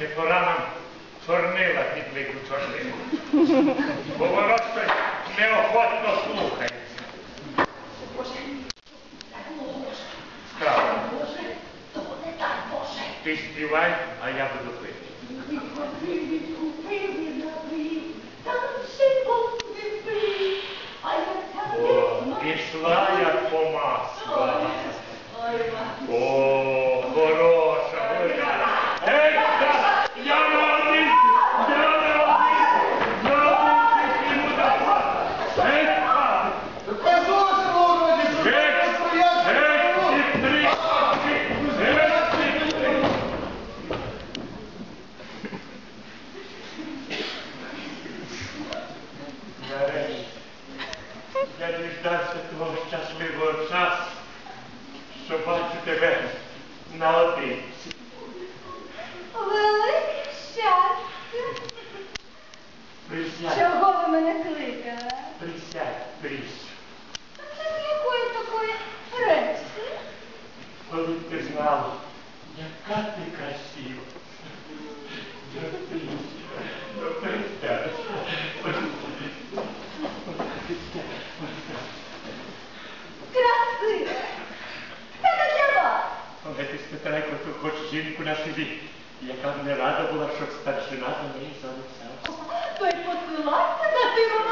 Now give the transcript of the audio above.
не пора нам чорнила підлику чорнилу? Бо воно щось неохотно слухається. Боже. Ти співай, а я буду пити. Я діждався того щасливого часу, що бачу тебе наодинці. Велике щастя. Присядь, Чого ви мене кликали? Але ти спитай про ту хоч жінку на селі, яка б не рада була, щоб старшина за неї залишався. То й посилатися на тиру.